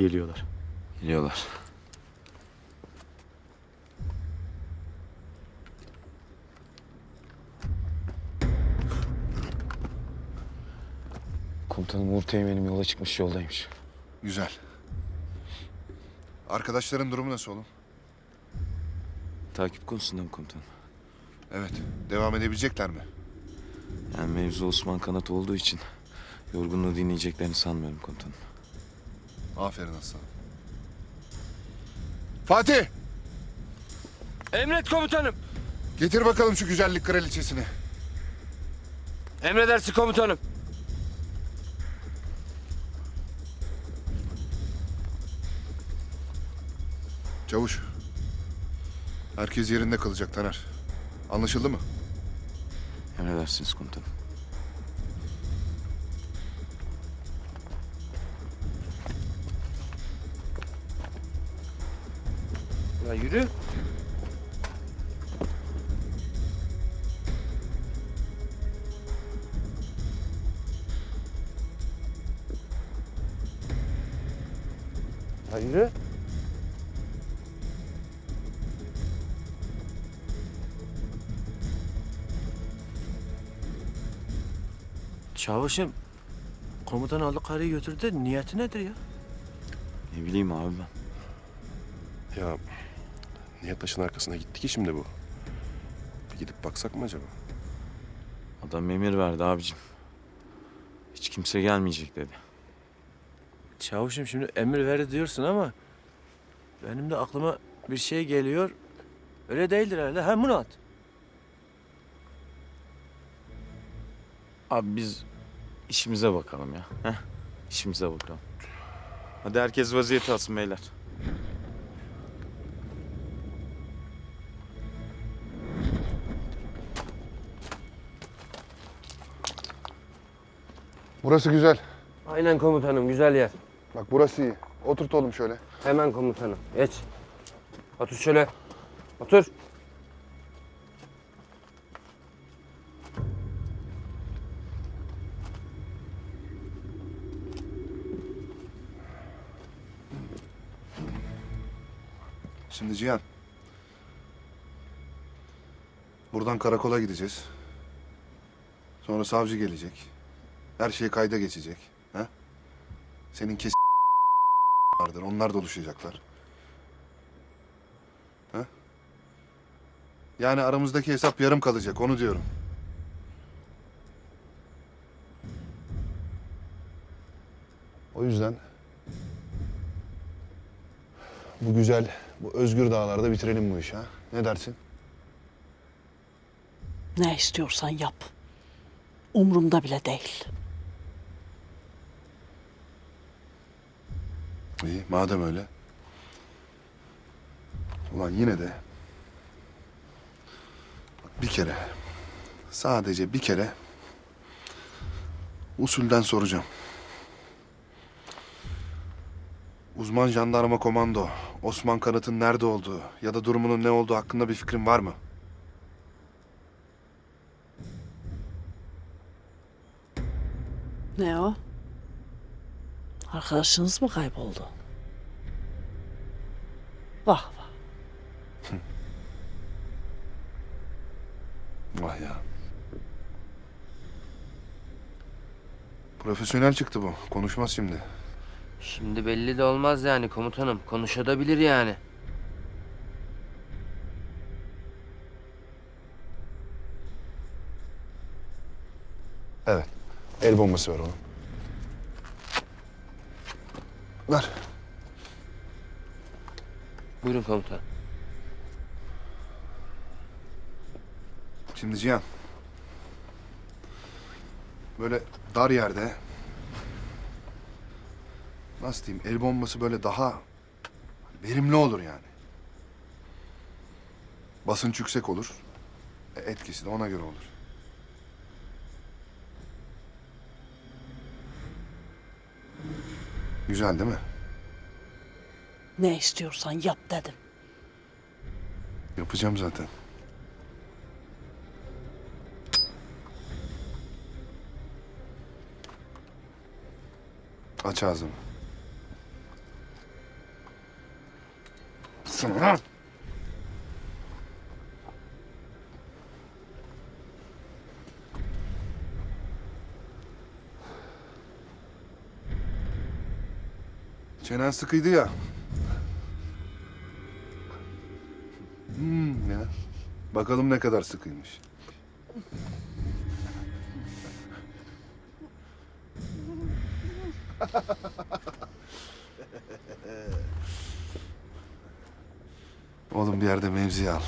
Geliyorlar. Geliyorlar. Komutanım Uğur Teğmen'im yola çıkmış yoldaymış. Güzel. Arkadaşların durumu nasıl oğlum? Takip konusunda mı komutanım? Evet. Devam edebilecekler mi? Yani mevzu Osman Kanat olduğu için yorgunluğu dinleyeceklerini sanmıyorum komutanım. Aferin aslanım. Fatih! Emret komutanım. Getir bakalım şu güzellik kraliçesini. Emredersin komutanım. Çavuş. Herkes yerinde kalacak Taner. Anlaşıldı mı? Emredersiniz komutanım. Ya yürü. Ya yürü. Çavuşum, komutan aldı karıyı götürdü niyeti nedir ya? Ne bileyim abi ben. Ya niye taşın arkasına gitti ki şimdi bu? Bir gidip baksak mı acaba? Adam emir verdi abicim. Hiç kimse gelmeyecek dedi. Çavuşum şimdi emir verdi diyorsun ama benim de aklıma bir şey geliyor. Öyle değildir herhalde. Ha Murat. Abi biz işimize bakalım ya. Heh, işimize bakalım. Hadi herkes vaziyet alsın beyler. Burası güzel. Aynen komutanım güzel yer. Bak burası iyi. Oturt oğlum şöyle. Hemen komutanım. Geç. Otur şöyle. Otur. Şimdi Cihan. Buradan karakola gideceğiz. Sonra savcı gelecek. Her şey kayda geçecek. Ha? Senin kes vardır. Onlar doluşacaklar. Ha? Yani aramızdaki hesap yarım kalacak. Onu diyorum. O yüzden bu güzel, bu özgür dağlarda bitirelim bu işi ha. Ne dersin? Ne istiyorsan yap. Umrumda bile değil. İyi, madem öyle. Ulan yine de... Bir kere, sadece bir kere... Usulden soracağım. Uzman jandarma komando, Osman Kanat'ın nerede olduğu ya da durumunun ne olduğu hakkında bir fikrin var mı? Ne o? Arkadaşınız mı kayboldu? Vah vah. Vah ya. Profesyonel çıktı bu. Konuşmaz şimdi. Şimdi belli de olmaz yani komutanım. Konuşabilir yani. Evet. El bombası var onun. Ver. Buyurun komutan. Şimdi Cihan. Böyle dar yerde nasıl diyeyim el bombası böyle daha verimli olur yani. Basınç yüksek olur. E, Etkisi de ona göre olur. Güzel değil mi? Ne istiyorsan yap dedim. Yapacağım zaten. Aç ağzımı. Sana. Çenen sıkıydı ya. Hmm ya. Bakalım ne kadar sıkıymış. Oğlum bir yerde mevzi al.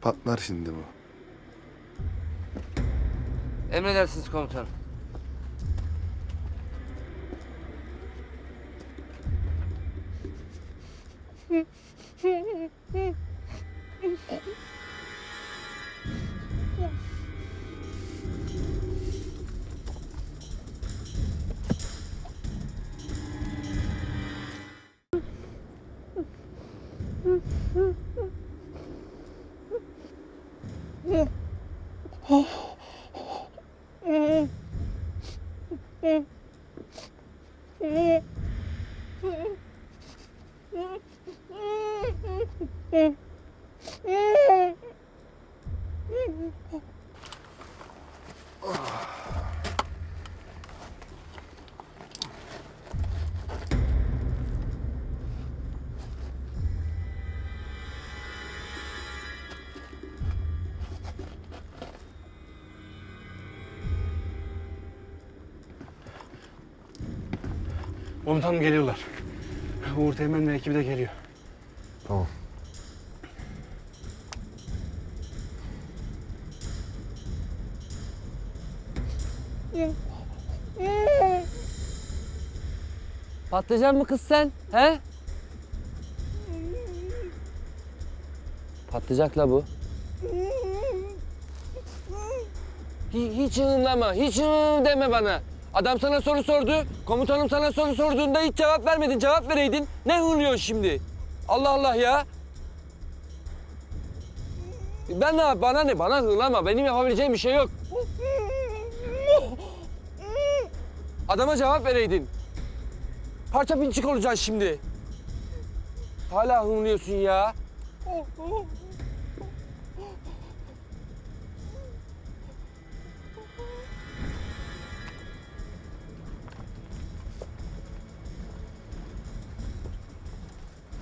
Patlar şimdi bu. Emredersiniz komutanım. Mm-hmm. Komutanım geliyorlar. Uğur Teğmen ve ekibi de geliyor. Tamam. Patlayacak mı kız sen? He? Patlayacak la bu. Hi- Hiç ığınlama, hiç ığ deme bana. Adam sana soru sordu, komutanım sana soru sorduğunda hiç cevap vermedin, cevap vereydin. Ne hırlıyorsun şimdi? Allah Allah ya. Ben ne bana ne, bana hırlama. Benim yapabileceğim bir şey yok. Adama cevap vereydin. Parça pinçik olacaksın şimdi. Hala hırlıyorsun ya.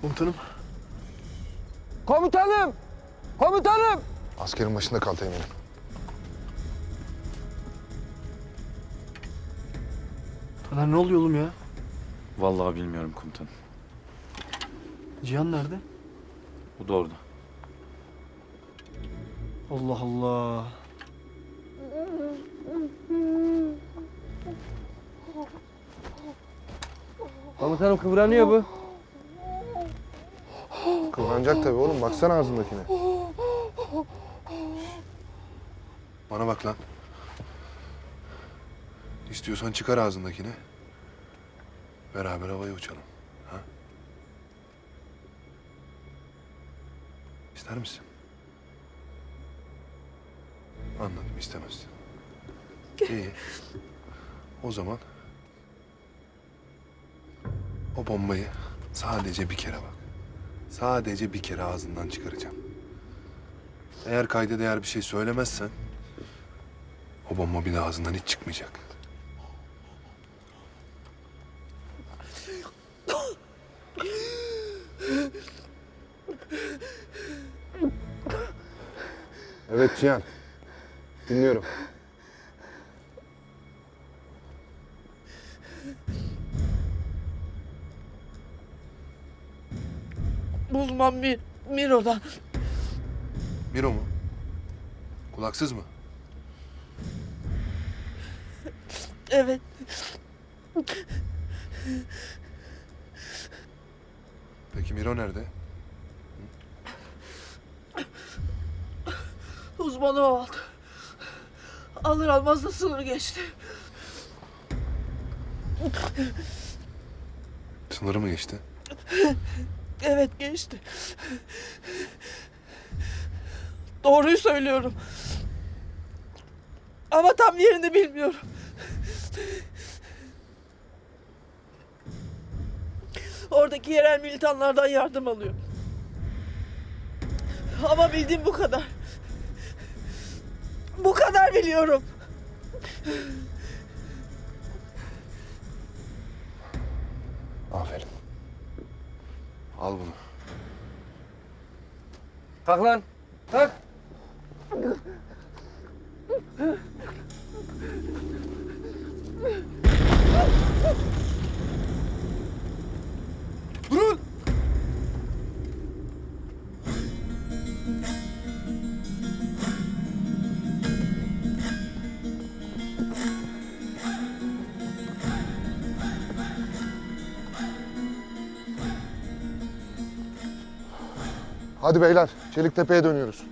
Komutanım. Komutanım! Komutanım! Askerin başında kal teğmenim. Taner ne oluyor oğlum ya? Vallahi bilmiyorum komutanım. Cihan nerede? O da orada. Allah Allah. Komutanım kıvranıyor bu. Kıvranacak tabii oğlum. Baksana ağzındakine. Bana bak lan. İstiyorsan çıkar ağzındakini. Beraber havaya uçalım. Ha? İster misin? Anladım istemezsin. İyi. O zaman o bombayı sadece bir kere bak. Sadece bir kere ağzından çıkaracağım. Eğer kayda değer bir şey söylemezsen... ...o bomba bir daha ağzından hiç çıkmayacak. Evet Cihan. Dinliyorum. Uzman Mir Miro'dan. Miro mu? Kulaksız mı? Evet. Peki Miro nerede? Uzmanı o aldı. Alır almaz da sınır geçti. Sınırı mı geçti? Evet geçti. Doğruyu söylüyorum. Ama tam yerini bilmiyorum. Oradaki yerel militanlardan yardım alıyor. Ama bildiğim bu kadar. Bu kadar biliyorum. Aferin. Al bunu. Kalk lan. Kalk. Hadi beyler, Çeliktepe'ye dönüyoruz.